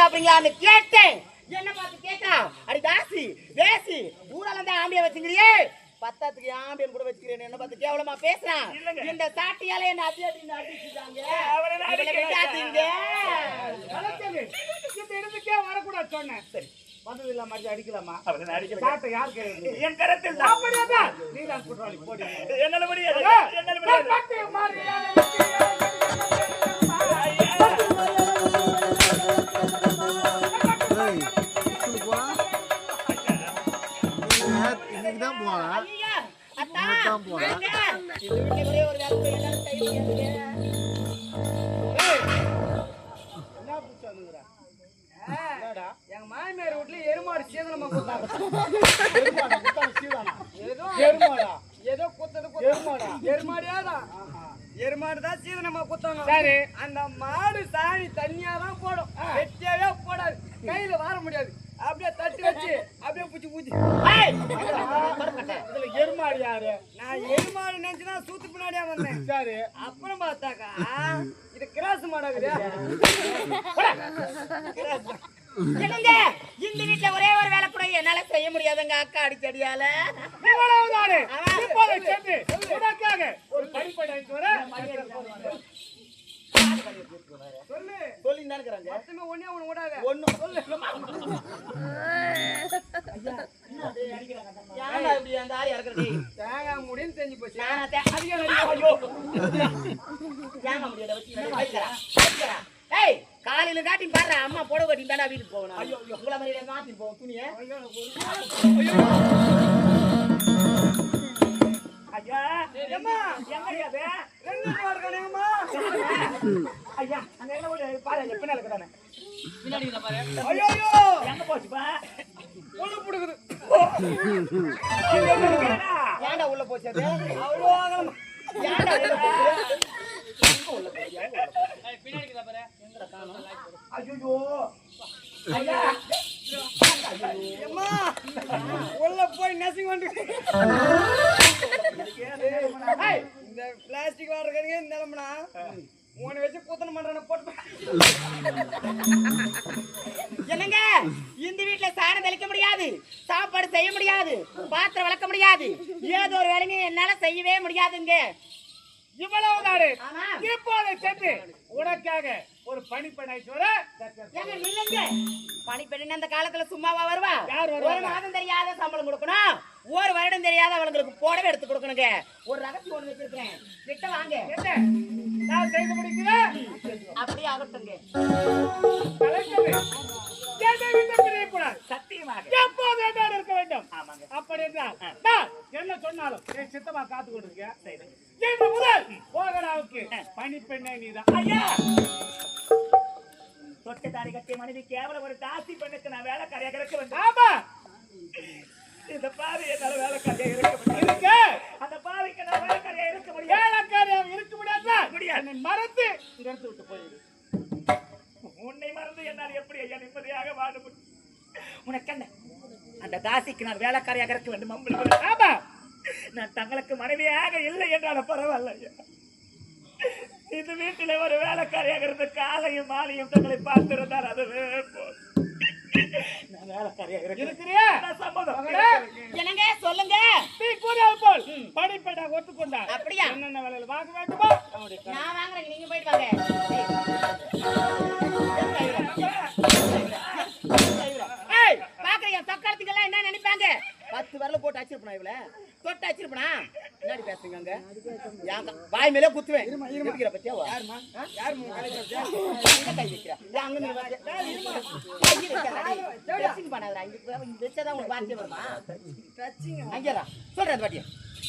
சாப்பிடுறீங்களான்னு கேட்டேன். என்ன பார்த்து கேட்டா? அடி தாசி தேசி ஊரெல்லாம் தான் ஆம்பிய வச்சுக்கிறியே? பத்தாத்துக்கு ஆம்பியன் கூட வச்சுக்கிறேன் என்ன பார்த்து கேவலமா பேசுறான் இல்லைங்க. இந்த சாட்டியால என்ன அடி அடி அடிச்சுட்டாங்க. இடத்துக்கே வரக்கூடாது சொன்னேன். சரி. வந்தது இல்லாம அடிச்சு அடிக்கலாமா? அவரை நான் அடிக்கல. சாட்டை யார் கையில் என் கரத்தில் தான். அப்படியாதான் நீ தான் குற்றவாளி. போடி. என்னால முடியாது. என்னால முடியாது. என்னால செய்ய முடியாதுங்க. என்ன புடிச்சானுங்கடா என்னடா எங்க மாமியார் எருமாடு சீதனமா எருமாடா ஏதோ எருமாடா ஏதோ குத்தது எருமாடா எருமாடியாடா எருமாடு தான் சீதனமா குத்தாங்க சரி அந்த மாடு சாணி தண்ணியா தான் போடும் வெட்டியாவே போடாது கையில வார முடியாது. அப்படியே தட்டி வச்சு அப்படியே பூச்சி பூச்சி இதுல எருமாடு யாரு? நான் எருமாடு நினைச்சுனா சூத்து பின்னாடியா வந்தேன். சரி. அப்புறம் பார்த்தாக்கா இது கிராஸ் மாடாகுது என்னங்க? இந்த வீட்டுல ஒரே ஒரு வேலை கூட என்னால செய்ய முடியாதுங்க அக்கா அடிச்சடியால ஒரு படிப்படை வர சொல்லு சொல்லி தான் இருக்கிறாங்க மொத்தமே ஒண்ணே ஒண்ணு விடாத ஒண்ணும் சொல்லு ஏன்டா இப்படி அந்த ஆள் இறக்குறது? தேங்காய் முடின்னு தெரிஞ்சு போச்சு. நானா தே- ஐயோ. வச்சு. ஏய் காலையில காட்டி பாரு அம்மா புடவை கட்டி தாண்டா வீட்டுக்கு போகணும். ஐயோ உங்களை மாதிரி மாத்தி போவோம் துணியை. ஐயா ஏம்மா, எங்க அது ரெண்டு பேர். ஐயா அங்க என்ன ஒரு பாரு ஐயா பின்னால இருக்கிறானே ஐயோ, ஐயோ, எங்க போச்சுப்பா உள்ள புடுங்குது. ஏன்டா உள்ள போச்சு அது? அவ்வளோ. ஏன்டா உள்ள போச்சு? உள்ள ஐயோ ஐயா உள்ள போய் நசுங்கி வந்து. இந்த பிளாஸ்டிக் வாட்டர் கருங்க இந்த நிலமனா உன்னை வச்சு கூத்தனம் பண்றேன்னு போட்டு என்னங்க இந்த வீட்ல சாணம் தெளிக்க முடியாது சாப்பாடு செய்ய முடியாது பாத்திரம் வளர்க்க முடியாது ஏதோ ஒரு வேலைங்க என்னால செய்யவே முடியாதுங்க இவ்வளவுதானே? ஆமா. இப்போதை சென்று உனக்காக ஒரு பணிப்படை வர ஏங்க நில்லுங்க. பணிப்பெண் அந்த காலத்துல சும்மாவா வருவா? ஒரு மாதம் தெரியாத சம்பளம் கொடுக்கணும். ஒரு வருடம் தெரியாத அவங்களுக்கு புடவை எடுத்து கொடுக்கணுங்க. ஒரு ரகசியம் ஒண்ணு வச்சிருக்கேன் கிட்ட வாங்க. நான் செய்து முடிக்கிறேன். அப்படியே ஆகட்டுங்க சத்தியமாக. எப்போது இருக்க வேண்டும்? அப்படி என்றால் என்ன சொன்னாலும் சித்தமா காத்து கொண்டிருக்கேன் போகடாவுக்கு பணிப்பெண்ணே நீதான். ஐயா! தாடி கட்டிய மனைவி கேவலம் ஒரு தாசி பெண்ணுக்கு நான் வேலைக்காரியாக இருக்க வேண்டும். ஆமா! இந்த பாவி என்னால வேலைக்காரியாக இருக்க முடியாது. அந்த பாவிக்கு நான் வேலைக்காரியாக இருக்க முடியாது. ஏழக்காரியம் இருக்க முடியாது. முடியாது. மறந்து இடத்தை விட்டு போயிரு. உன்னை மறந்து என்னால் எப்படி ஐயா நிம்மதியாக வாழ முடியும்? உனக்கு என்ன? அந்த தாசிக்கு நான் வேலைக்காரியாக இருக்க வேண்டும் ஆமா! நான் தங்களுக்கு மனைவியாக இல்லை என்றாலும் பரவாயில்ல ஐயா. இந்த வீட்டிலே ஒரு வேலைக்காரியாக இருந்த காலையும் மாலையும் தங்களை பார்த்திருந்தார் அதுவே என்னங்க? சொல்லுங்க. நீ கூறியது போல். ஒத்துக்கொண்டார். அப்படியா? என்னென்ன வேலையில வாங்க வேண்டுமோ. நான் வாங்குறேங்க நீங்க போயிட்டு வாங்க. ஏய், பாக்குறீங்க. தக்காளத்துக்கெல்லாம் என்ன நினைப்பாங்க? பத்து வரல போட்டு அச்சிருப்பா இவள? தொட்டு அச்சிருப்பா முன்னாடி பேசுங்க அங்க. வாய் மேலே குத்துவேன். இருக்கிற பத்தியா? யாருமா? யாருமா கை வைக்கிறா. அங்க. Dressing பண்ணாதடா. இங்க வச்சாதான் உங்களுக்கு வார்த்தை வருமா? அங்கேடா. சொல்றேன் அந்த பாட்டியா.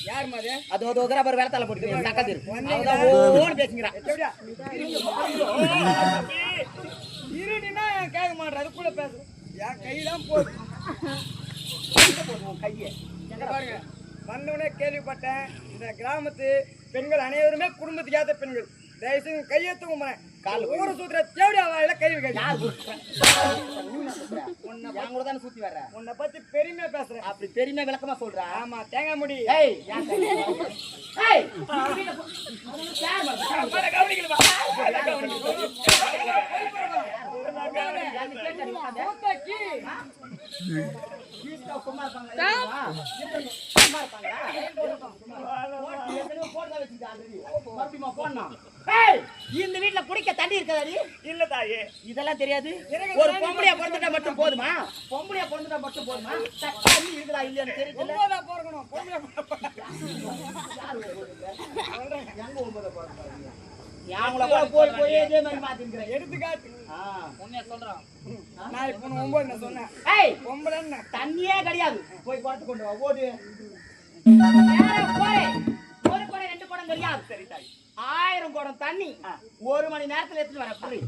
யாரும்மா அது? அதோ அதோ அதோ அப்புறம் வேலை தலை போட்டு தக்காது அவதான் ஓன்னு பேசுங்கிறான்? இருடினா கேட்க மாட்டேன்? அதுக்குள்ள பேசுறேன் என் கைதான் போகுது கையை. பாருங்க. வந்தவனே கேள்விப்பட்டேன் இந்த கிராமத்து பெண்கள் அனைவருமே குடும்பத்துக்கு ஏத்த பெண்கள் தயவுசெய்து கையை தூங்குறேன் கால் ஊர சூத்திர தேவடி வாயில கை? என் கூட தானே சுத்தி வர்ற உன்னை பத்தி பெருமையா பேசுறேன் அப்படி பெருமை விளக்கமா சொல்றா ஆமா தேங்காய் முடி ஏய் இந்த வீட்டுல குடிக்க தண்ணி இருக்காதாடி இல்ல தாயே. இதெல்லாம் தெரியாது. ஒரு பொம்பளையா பிறந்துட்டா மட்டும் போதுமா? பொம்பளையா பிறந்துட்டா மட்டும் போதுமா? தண்ணி இருக்குதா இல்லையான்னு தெரியல. ஒன்பதா பிறக்கணும். பொம்பளை எங்க ஒன்பது பிறந்தாங்க? அவங்கள கூட போய் போய் இதே மாதிரி மாத்திருக்கிறேன் எடுத்துக்காட்டு. ஆ. நான் இப்போ ஒன்பது சொன்னேன்? ஏய்! பொம்பளை என்ன? தண்ணியே கிடையாது. போய் குடத்து கொண்டு வா ஓடு. ஒரு குடம் ரெண்டு குடம் கிடையாது சரி தாய். ஆயிரம் குடம் தண்ணி. ஒரு மணி நேரத்துல எடுத்துட்டு வர புரி.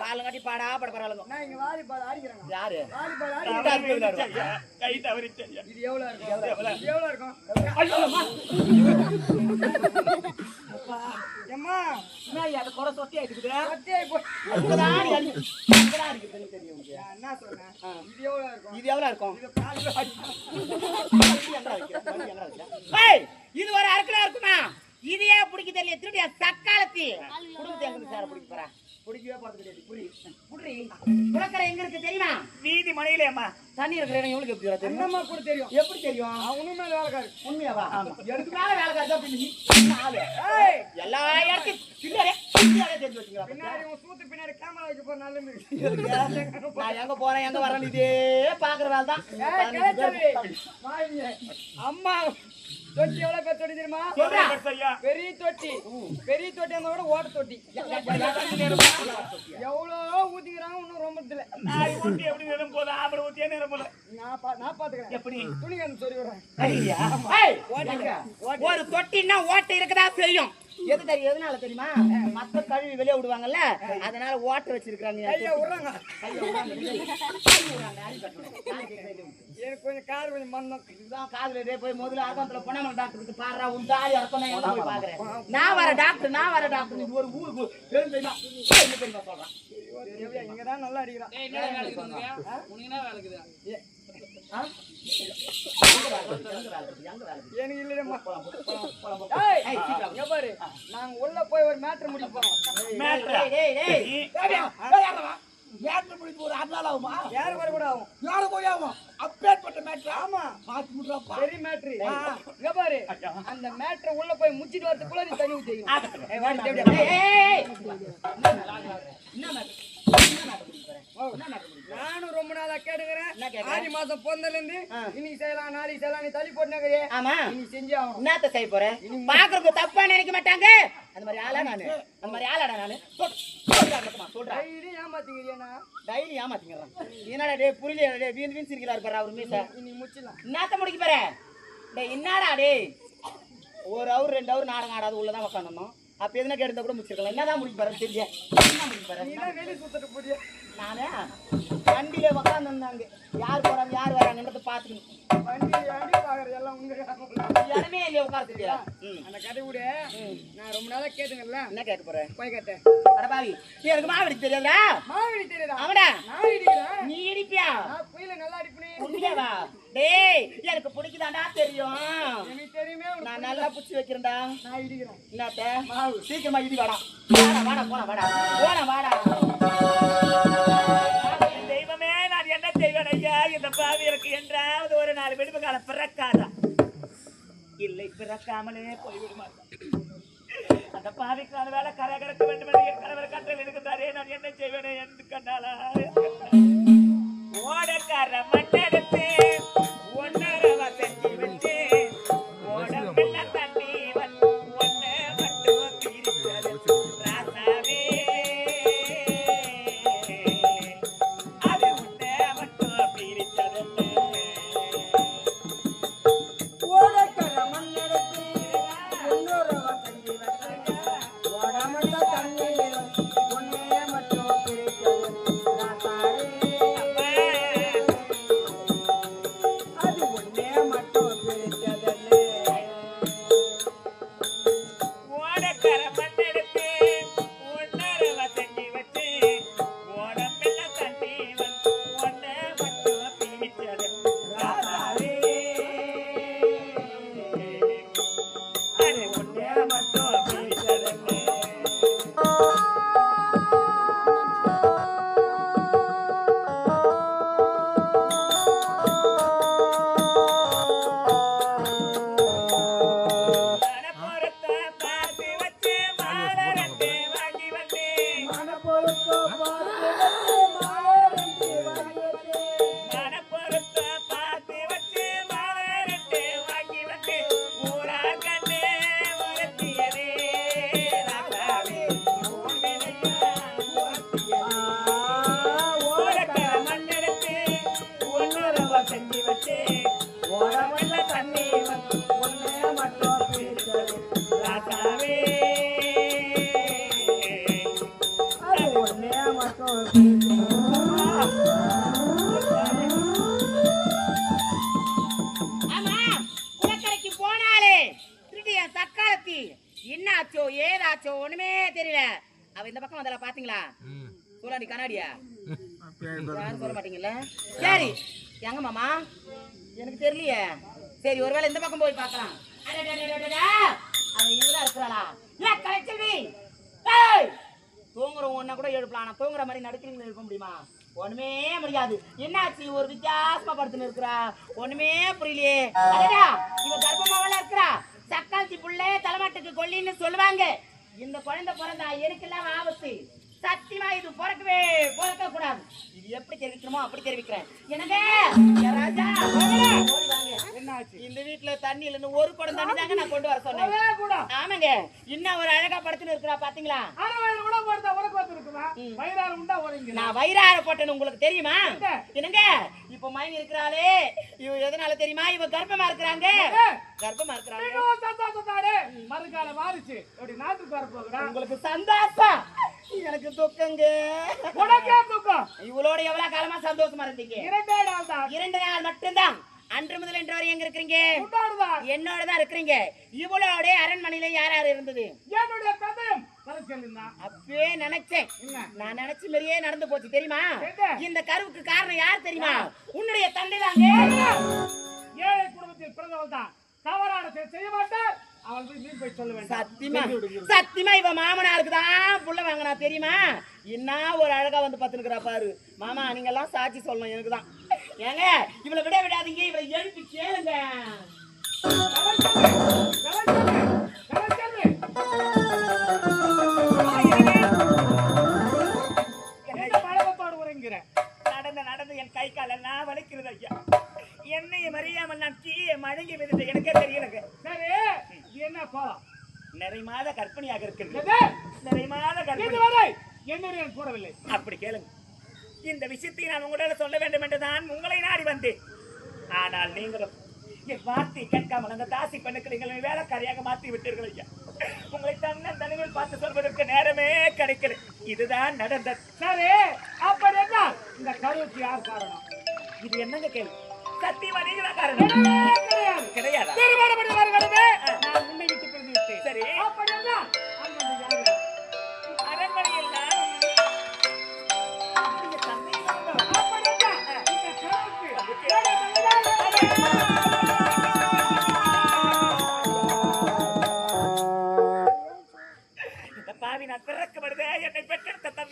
பாலம் கட்டி பாடா பட பரவாயில்ல நான் இங்க வாலிபால் ஆடிக்கிறேன் யாரு? வாலிபால் ஆடி இந்த ஆள் போய் விளையாடுவா. ஐயா, கை தவறிச்சு ஐயா. இது எவ்வளவு இருக்கும்? இது எவ்வளவு இருக்கும்? ஐயோ, அம்மா. போய் தெரியும் என்ன சொன்னேன்? இது எவ்வளவு இருக்கும்? இது எவ்வளவு இருக்கும்? இது பால்? ஏய், இது ஒரு அறுக்கலா இருக்குமா? இதையே பிடிக்க தெரியல திருடியா? சக்காலத்தி. குடும்பத்தை எங்க சார பிடிக்க போறா. பிடிக்கவே போறது கிடையாது புரி. புரி. குளக்கரை எங்க இருக்கு தெரியுமா? வீதி மனையிலே அம்மா. தண்ணி இருக்கிற இடம் எவ்வளவு எப்படி தெரியும்? என்னம்மா கூட தெரியும்? எப்படி தெரியும்? அவனும் மேல வேலைக்காரு. உண்மையாவா? எனக்கு மேல வேலை காசு அப்படின்னு நீ என்ன ஆளு? ஏய் எல்லா இடத்தையும் தெரிஞ்சு பின்னாடி உன் சூத்து பின்னாடி கேமரா வைக்க போற நல்ல நான் எங்க போறேன்? எங்க வரேன் இதே பாக்குற வேலை தான். அம்மா. தொட்டி எவ்வளவு பேர் தொட்டி தெரியுமா? பெரிய தொட்டி. பெரிய தொட்டி அந்த விட ஓட்ட தொட்டி. எவ்வளோ ஊத்திக்கிறாங்க இன்னும் ரொம்ப தெரியல நாய் ஊட்டி எப்படி நிறம் போதும் நிறம் போல நான் பா- நான் பாத்துக்கிறேன். எப்படி? துணி கண்டு சொல்லி விடுறேன்? ஒரு தொட்டின்னா ஓட்டை இருக்கதா செய்யும்? எது தெரியும் எதனால தெரியுமா? மத்த கழுவி வெளியே விடுவாங்கல்ல அதனால ஓட்டை வச்சிருக்காங்க எனக்கு கொஞ்சம் கால் கொஞ்சம் மந்தம் இதுதான் காதுல டேய் போய் முதல்ல அரக்கத்துல பொன்னாமலை டாக்டருக்கு பாடுறா உன் தாலி அரக்கம் நான் எங்க போய் பாக்குறேன் நான் வர டாக்டர் நான் வர டாக்டர் இது ஒரு ஊருக்கு என்ன தெரியுமா சொல்றான் இங்க தான் நல்லா அடிக்கிறான் ஆ? எங்க வேலை இருக்குது? எங்க வேலை இருக்குது? எங்க வேலை இருக்குது? எனக்கு இல்லையம்மா பாரு நாங்க உள்ள போய் ஒரு மேட்ரு முடிப்போம் மேட்ரா? மேட்ரு முடிப்பு ஒரு அரை நாள் ஆகுமா யாரு வர கூட ஆகும்? யாரு போய் ஆகும்? அப்பேற்பட்ட மேட்ரு ஆமா. பார்த்து முட்றாப்பா பெரிய மேட்ரு இங்க பாரு. அந்த மேட்ரை உள்ள போய் முச்சிட்டு வரதுக்குள்ள நீ தண்ணி ஏய். என்ன மேட்ரு? என்ன மேட்ரு? என்ன மேட்ரு நானும் ரொம்ப நாளா கேட்டுக்கிறேன்? ஆடி மாசம் பொந்தல இருந்து. இன்னைக்கு செய்யலாம் நாளைக்கு செய்யலாம் நீ தள்ளி போட்டுனே ஆமா. நீ செஞ்சே ஆகணும். என்னத்த செய்ய போறேன் பாக்குறதுக்கு தப்பா நினைக்க மாட்டாங்க. அந்த மாதிரி ஆளா நானு. அந்த மாதிரி ஆளாடா நானு. சொல், சொல்றா, மொத்தமா, சொல்றா டெய்லி டைரி ஏமாத்திங்கிறான் என்னடா டேய் புரியல டேய் வீண் வீண் சிரிக்கிறாரு பாரு அவர் மீச. இன்னைக்கு முச்சிடலாம் என்னத்த முடிக்க போற? டேய் என்னடா டேய்? ஒரு அவர் ரெண்டு அவர் நாடகம் ஆடாது உள்ளதான் உட்காந்துருந்தோம் அப்ப எதுனா கேட்டு கூட முடிச்சிருக்கலாம். என்னதான் முடிக்க போற? தெரியல என்ன முடிக்க போறியா? நானே வண்டியில உட்காந்துருந்தாங்க யார் போறாங்க யார் வராங்கன்றத பாத்துக்கணும் பாக்குறது எல்லாம் உங்க இடமே இல்லையா உட்காந்துருக்கியா அந்த கதை விட நான் ரொம்ப நாளா கேட்டுங்கல்ல என்ன கேட்க போற? போய் கேட்டேன். அடபாவி எனக்கு மாவடி தெரியாதா மாவடி தெரியுதா? அவடா இடிக்கிறேன் நீ இடிப்பியா? குயில நல்லா அடிப்பனே உண்மையாவா? டேய் எனக்கு பிடிக்குதாண்டா தெரியும். எனக்கு தெரியுமே நான் நல்லா புடிச்சு வைக்கிறேன்டா. நான் இடிக்கிறேன். என்னத்த? சீக்கிரமா இடி வாடா. வாடா வாடா போலாம் வாடா. போலாம் வாடா. நான் என்ன செய்வேன் ஐயா? இந்த பாவி இருக்கு என்றாவது ஒரு நாலு விடுப்பு காலம் பிறக்காதா? இல்லை பிறக்காமலே போய்விடுமா அந்த பாவிக்கு பாவிக்கான வேலை கரை கடக்க வேண்டும் என்று என் கணவர் கற்றல் இருக்கிறாரே நான் என்ன செய்வேனே என்று கண்டாளா ஓடக்கார மண்ணெடுத்து ஏதாச்சோ ஒண்ணுமே தெரியல. அவ இந்த பக்கம் வந்தால பாத்தீங்களா? சூழாண்டி கண்ணாடியா? யாரும் சொல்ல மாட்டீங்கல்ல? சரி. எங்க மாமா? எனக்கு தெரியலையே. சரி ஒருவேளை இந்த பக்கம் போய் பார்க்கலாம். அடடடடடடா. அவ இங்கதான் இருக்கிறாளா? ஏ கலைச்செல்வி தூங்குறவங்க ஒன்ன கூட எழுப்பலாம். ஆனா தூங்குற மாதிரி நடுக்கிறீங்க எழுப்ப முடியுமா? ஒண்ணுமே முடியாது. என்னாச்சு? ஒரு வித்தியாசமா படுத்துன்னு இருக்கிறா. ஒண்ணுமே புரியலையே. இவ கர்ப்பமாவல இருக்கிறா. சக்காத்தி புள்ளே தலைமாட்டுக்கு கொல்லின்னு சொல்லுவாங்க. இந்த குழந்தை பிறந்தா எனக்கெல்லாம் ஆபத்து. சத்தியமா இது பிறக்கவே பிறக்க கூடாது இது எப்படி தெரிவிக்கணுமோ அப்படி தெரிவிக்கிறேன். என்னங்க? ராஜா இந்த வீட்டுல தண்ணி இல்லைன்னு ஒரு குடம் தண்ணி தாங்க நான் கொண்டு வர சொன்னேன். ஆமாங்க. இன்னும் ஒரு அழகா படுத்துன்னு இருக்கிறா பாத்தீங்களா? நான் வயிறார போட்டேன்னு உங்களுக்கு தெரியுமா? என்ன? என்னங்க? இப்ப மயங்கி இருக்கிறாளே. இவ எதனால தெரியுமா? இவ கர்ப்பமா இருக்கிறாங்க. கர்ப்பமா இருக்கிறாங்க. மறுகால மாறிச்சு. அப்படி நாட்டுக்கு வர போகிறா உங்களுக்கு சந்தோஷம். எனக்கு துக்கங்க. உனக்கே தூக்கம்? இவளோட எவ்வளவு காலமா சந்தோஷமா இருந்தீங்க? இரண்டே நாள் தான் இரண்டு நாள் மட்டும்தான். அன்று முதல் இன்று வரை எங்க இருக்கிறீங்க? என்னோட தான் இருக்கிறீங்க. இவளோட அரண்மனையில யார் யார் இருந்தது? என்னுடைய தந்தையும். அப்பவே நினைச்சேன்? நான் நினைச்ச மாதிரியே நடந்து போச்சு தெரியுமா? இந்த கருவுக்கு காரணம் யார் தெரியுமா? உன்னுடைய தந்தை தாங்க ஏழை குடும்பத்தில் பிறந்தவள் தான். தவறான செய்ய மாட்டார் சத்தியமா? இவ மாமனாருக்கு தான் புள்ள வாங்கினா தெரியுமா? என்ன ஒரு அழகா வந்து பத்துனுக்குறா பாரு. மாமா நீங்க எல்லாம் சாட்சி சொல்லணும் எனக்கு தான் ஏங்க இவளை விட விடாதீங்க இவளை எழுப்பி கேளுங்க. நடந்த நடந்து என் கை கால் எல்லாம் வலிக்கிறது ஐயா. என்னையும் அறியாமல் நான் கீழே மழங்கி விழுந்து எனக்கே தெரியலங்க என்ன கோலம்? நிறை மாத கற்பனையாக இருக்கிறது எது? நிறை மாத கற்பனை என்னுடைய கூறவில்லை. அப்படி கேளுங்க. இந்த விஷயத்தை நான் உங்களிடம் சொல்ல வேண்டும் என்று நான் உங்களை ஆனால் நீங்களும் என் வார்த்தை கேட்காமல் அந்த தாசி பெண்ணுக்கு நீங்கள் வேலைக்காரியாக மாற்றி விட்டீர்கள் ஐயா. உங்களை தன்னன் தனிமையில் பார்த்து சொல்வதற்கு நேரமே கிடைக்கல. இதுதான் நடந்தது. சரி அப்படி என்ன? இந்த கருவுக்கு யார் காரணம்? இது என்னங்க கேள்வி? சத்தியமா நீங்க தான் காரணம் கிடையாது? கிடையாதா நான் உன்னை விட்டு பிரிந்து விட்டேன். சரி. அப்படி என்ன?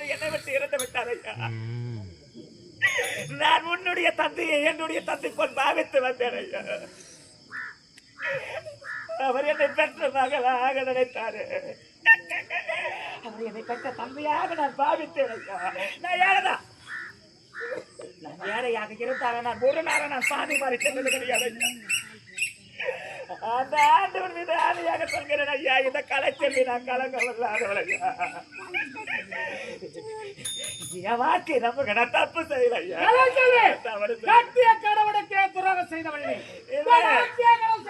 தந்தை என்னை விட்டு இறந்து விட்டார் ஐயா. நான் உன்னுடைய தந்தையை என்னுடைய தந்தை போல் பாவித்து வந்தேன் ஐயா. அவர் என்னை பெற்ற மகளாக நினைத்தாரு. அவர் என்னை பெற்ற தந்தையாக நான் பாவித்தேன் ஐயா. நான் ஏழைதான் நான் ஏழையாக இருந்தாலும் நான் ஒரு நாள் நான் சாதி மாறி சென்றது கிடையாது ஐயா. அந்த ஆண்டவர் மீது ஆணையாக சொல்கிறேன் ஐயா இந்த கலைச்செல்வி நான் கலங்க என் வாழ்க்கை நம்ம கடை தப்பு செய்யல ஐயா. கலைச்செல்வி! தவறு செய்யல. கட்டிய கடவுளுக்கே துரோகம் செய்தவள் நீ. இல்லை. தியாகம்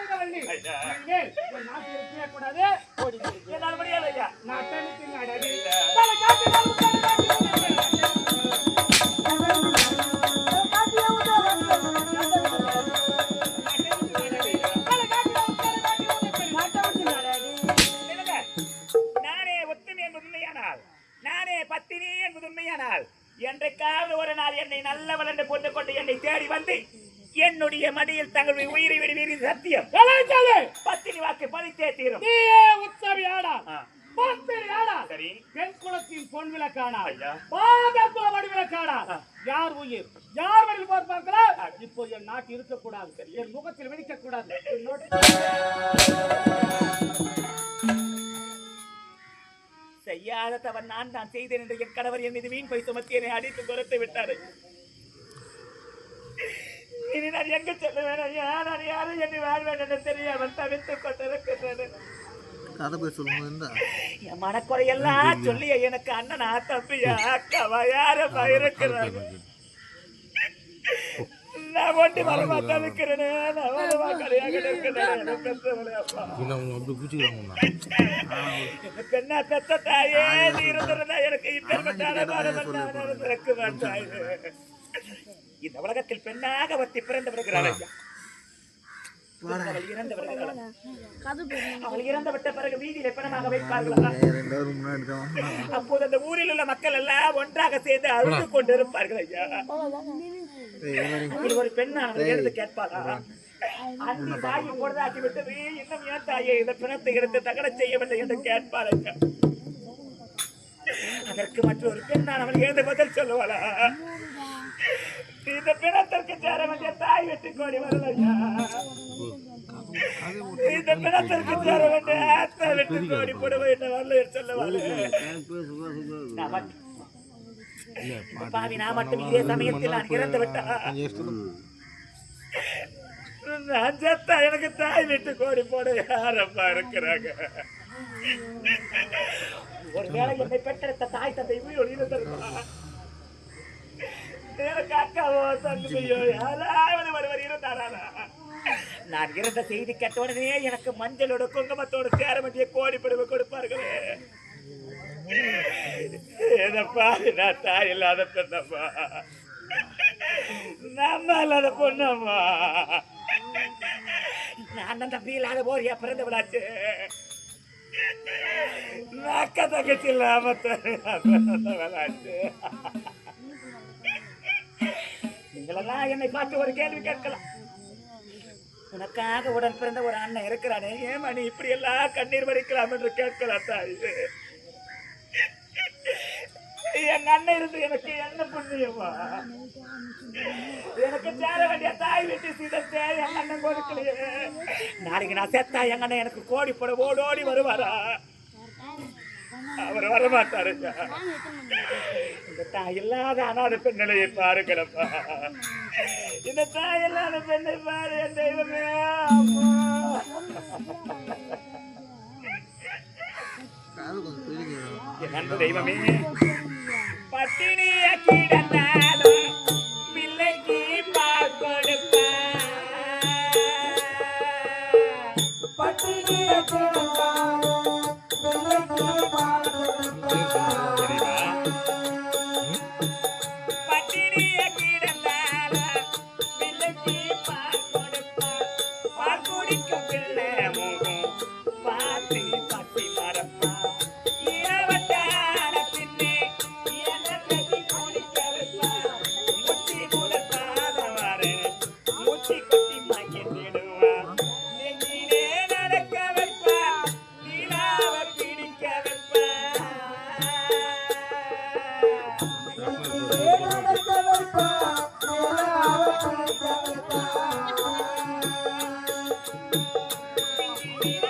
முகத்தில் வெடிக்க கூடாது செய்யாத தவறு நான் தான் செய்தேன் என்று என் கணவர் என் மீது வீண் போய் சுமத்தி என்னை அடித்து துரத்து விட்டாரு. இனி நான் எங்க செல்லுவேன் ஐயா? நான் யாரும் என்னை வாழ்வேன் என்று தெரியாமல் தவித்துக் கொண்டிருக்கிறேன் கதை போய் என் மனக்குறையெல்லாம் சொல்லி எனக்கு அண்ணனா தம்பியா அக்காவா? யாரப்பா இருக்கிறாங்க நான் ஒண்டி வரமா தவிக்கிறேனே நான் வரமா கரையாக இருக்கிறேன் எனக்கு பெற்றவளே அப்பா. அவங்க அப்படி பூச்சிக்கிறாங்க பெண்ணா பெத்த தாயே நீ இருந்திருந்தா எனக்கு இப்பேற்பட்ட அழகான மன்னவன் பிறக்க மாட்டாய் இந்த உலகத்தில் பெண்ணாக ஒத்தி பிறந்து விடுகிறாள் ஐயா அவள் இறந்து விட்ட பிறகு வீதியில பிணமாக வைப்பார்களா? அப்போது அந்த ஊரில் உள்ள மக்கள் எல்லாம் ஒன்றாக சேர்ந்து அழுது கொண்டிருப்பார்கள் ஐயா. இது ஒரு பெண்ணானவர் எழுந்து கேட்பாரா அந்தி தாயை பொழுதாக்கி விட்டது இன்னும் ஏன் தாயை இந்த பிணத்தை எடுத்து தகட செய்யவில்லை என்று கேட்பார் ஐயா அதற்கு மற்றொரு பெண்ணானவள் எழுந்து பதில் சொல்லுவாளா? இந்த பிணத்திற்கு சேர வேண்டிய தாய் வெட்டி கோடி வரல ஐயா இந்த பிணத்திற்கு சேர வேண்டிய ஆத்தா வெட்டி கோடி போடுவ என்ன வரல சொல்லுவாள். பாவி நான் மட்டும் இதே சமயத்தில் நான் இறந்து விட்டா. நான் செத்தா எனக்கு தாய் விட்டு கோடி போட யாரப்பா இருக்கிறாங்க? ஒருவேளை என்னை பெற்றெடுத்த தாய் தந்தை உயிரோடு இருந்திருந்தா. எனக்கு அக்காவோ தங்கையோ யாராவது ஒருவர் இருந்தாரா நான் இறந்த செய்தி கேட்ட உடனே எனக்கு மஞ்சளோட குங்குமத்தோட சேர வேண்டிய கோடி படுவை கொடுப்பார்களே. என்னப்பா நான் தாய் இல்லாத பெண்ணப்பா. நம்ம இல்லாத பொண்ணம்மா. நான் அந்த தம்பி இல்லாத போறியா பிறந்த விடாச்சு. நக்க தங்கச்சி இல்லாம விளாச்சு நீங்களெல்லாம் என்னை பார்த்து ஒரு கேள்வி கேட்கலாம். உனக்காக உடன் பிறந்த ஒரு அண்ணன் இருக்கிறானே ஏமா நீ இப்படி எல்லாம் கண்ணீர் வடிக்கலாம் என்று கேட்கலாம் தாய். என் அண்ணன் இருந்து எனக்கு என்ன புண்ணியமா? எனக்கு சேர வேண்டிய தாய் வீட்டு சீதத்தை என் அண்ணன் கொடுக்கலையே. நாளைக்கு நான் செத்தா எங்க அண்ணன் எனக்கு கோடி போட ஓடோடி வருவாரா? அவர் வரமாட்டாரு. இந்த தாய் இல்லாத அனாத பெண்ணிலையை பாருங்களப்பா இந்த தாய் இல்லாத பெண்ணை பாரு என் தெய்வமே. என் தெய்வமே. பட்டினிய கிடந்தாலும் Thank you.